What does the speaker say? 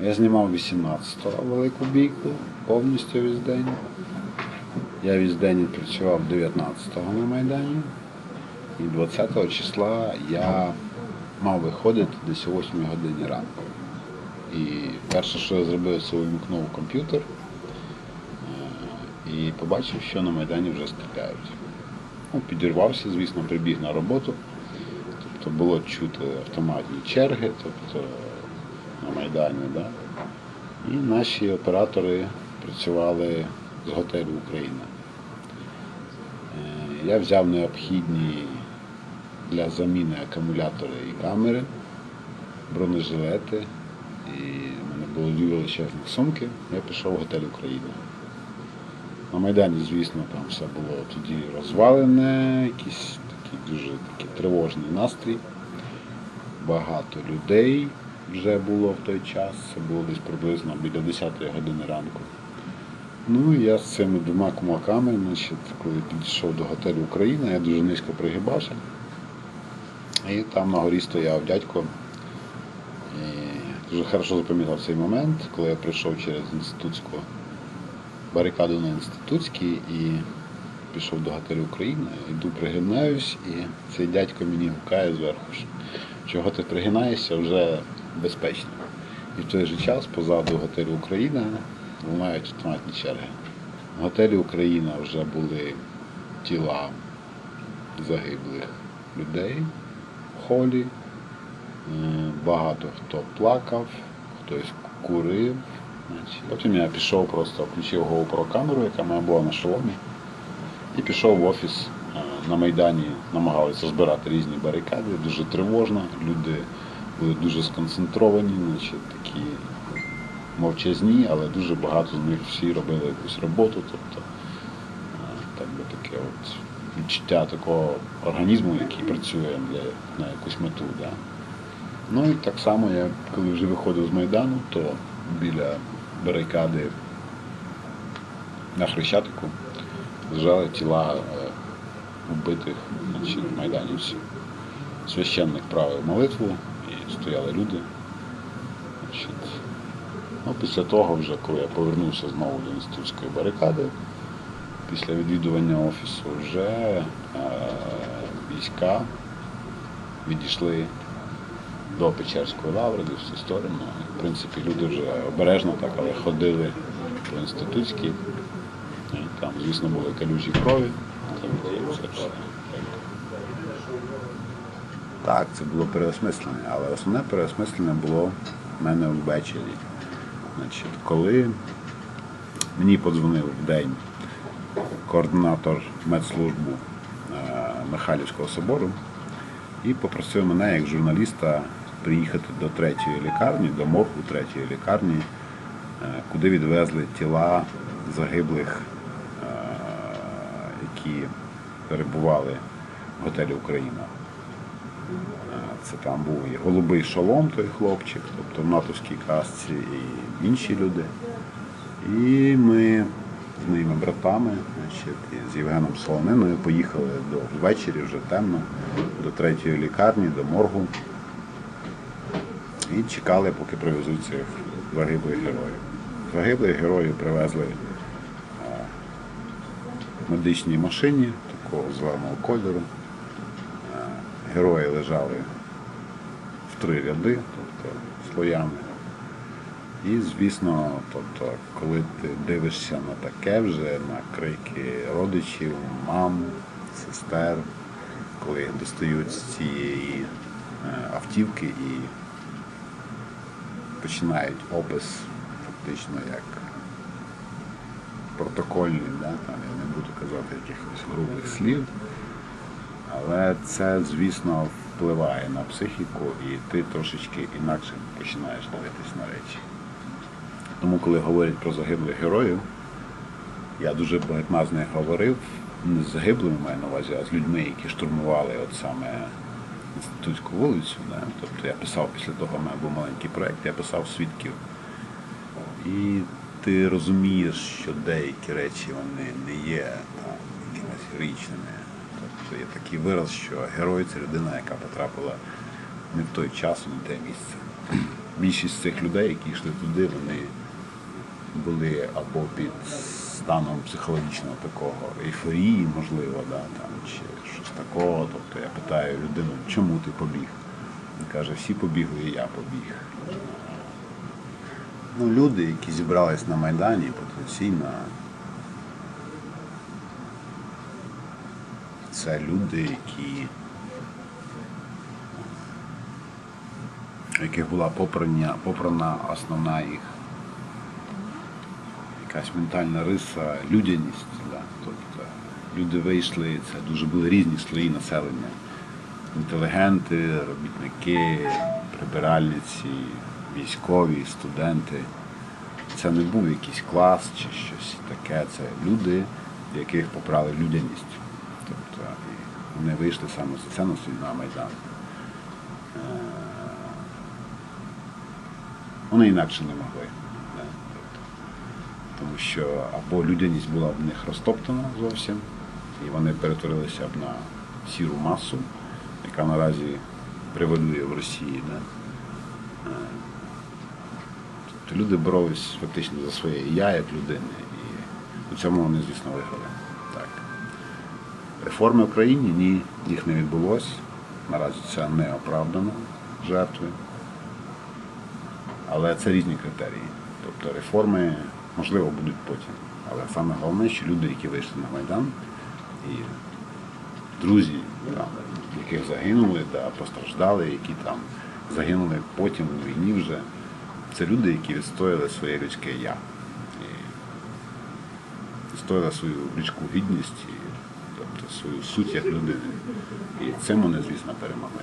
Я знімав 18-го велику бійку повністю весь день. Я весь день відпрацював 19-го на Майдані. І 20 числа я мав виходити десь о 8 годині ранку. І перше, що я зробив, це увімкнув комп'ютер е, і побачив, що на Майдані вже стріляють. Ну, підірвався, звісно, прибіг на роботу. Тобто було чути автоматні черги, тобто на Майдані. Да? І наші оператори працювали з готелю Україна. Е, Я взяв необхідні для заміни акумулятори і камери, бронежилети, і в мене було дві величезних сумки, я пішов в готель Україна. На Майдані, звісно, там все було тоді розвалене, якийсь такий дуже такий тривожний настрій. Багато людей вже було в той час, це було десь приблизно біля 10 години ранку. Ну і я з цими двома кумаками, значить, коли підійшов до готелю Україна, я дуже низько пригибався. І там на горі стояв дядько. І дуже хорошо запам'ятав цей момент, коли я прийшов через інститутську барикаду на інститутській і пішов до готелю Україна, йду пригинаюсь, і цей дядько мені гукає зверху, чого ти пригинаєшся вже безпечно. І в той же час позаду готелю Україна лунають автоматні черги. В готелі Україна вже були тіла загиблих людей в холі. Е, Багато хто плакав, хтось курив. Потім я пішов, просто включив GoPro камеру, яка мене була на шоломі, і пішов в офіс е, на Майдані, намагалися збирати різні барикади, дуже тривожно. Люди були дуже сконцентровані, значить, такі мовчазні, але дуже багато з них всі робили якусь роботу. Тобто, е, так би таке от відчуття такого організму, який працює для, на якусь мету. Да. Ну і так само я, коли вже виходив з Майдану, то біля барикади на Хрещатику лежали тіла е, вбитих значить, майданівців. Священник правив молитву і стояли люди. Ну, після того, вже, коли я повернувся знову до інститутської барикади, після відвідування офісу вже е, війська відійшли до Печерської лаври, десь в цю сторону. В принципі, люди вже обережно так, але ходили по інститутській. Там, звісно, були калюжі крові. Там, все, все. Так, це було переосмислення, але основне переосмислення було в мене ввечері. Значить, коли мені подзвонив в день координатор медслужбу е, Михайлівського собору і попросив мене як журналіста приїхати до третьої лікарні, до моргу третьої лікарні, е, куди відвезли тіла загиблих, е, які перебували в готелі Україна. Е, Це там був і голубий шолом, той хлопчик, тобто в натовській касці і інші люди. І ми з моїми братами, значить, з Євгеном Солониною поїхали до ввечері, вже темно, до третьої лікарні, до моргу. І чекали, поки привезуть цих загиблих героїв. Загиблих героїв привезли в медичній машині такого зеленого кольору. Герої лежали в три ряди, тобто слоями. І, звісно, тобто, коли ти дивишся на таке вже, на крики родичів, мам, сестер, коли достають з цієї е, автівки і починають опис фактично як протокольний, да? там, я не буду казати якихось грубих слів, але це, звісно, впливає на психіку і ти трошечки інакше починаєш дивитись на речі. Тому, коли говорять про загиблих героїв, я дуже багатьма з них говорив, не з загиблими маю на увазі, а з людьми, які штурмували от саме інститутську вулицю. Да? Тобто я писав після того, у мене був маленький проєкт, я писав свідків. І ти розумієш, що деякі речі вони не є там, якимись героїчними. Тобто є такий вираз, що герой це людина, яка потрапила не в той час, не в те місце. більшість цих людей, які йшли туди, вони були або під станом психологічного такого ейфорії, можливо, да, там, чи щось такого. Тобто я питаю людину, чому ти побіг? Він каже, всі побігли, і я побіг. Ну, люди, які зібрались на Майдані потенційно, це люди, які яких була попрання, попрана основна їх якась ментальна риса, людяність. Да? Тобто люди вийшли, це дуже були різні слої населення. Інтелігенти, робітники, прибиральниці, військові, студенти. Це не був якийсь клас чи щось таке. Це люди, яких попрали людяність. Тобто і вони вийшли саме за це на Майдан. Вони інакше не могли. Тому що або людяність була в них розтоптана зовсім, і вони перетворилися б на сіру масу, яка наразі превалює в Росії. Е, Тобто люди боролись фактично за своє я як людини, і у цьому вони, звісно, виграли. Так. Реформи в Україні ні, їх не відбулось. Наразі це не оправдано жертви. Але це різні критерії. Тобто реформи, можливо, будуть потім. Але саме головне, що люди, які вийшли на Майдан, і друзі, там, яких загинули, да, постраждали, які там загинули потім у війні вже, це люди, які відстояли своє людське я. І відстояли свою людську гідність, свою суть як людини. І це мене, звісно, перемогли.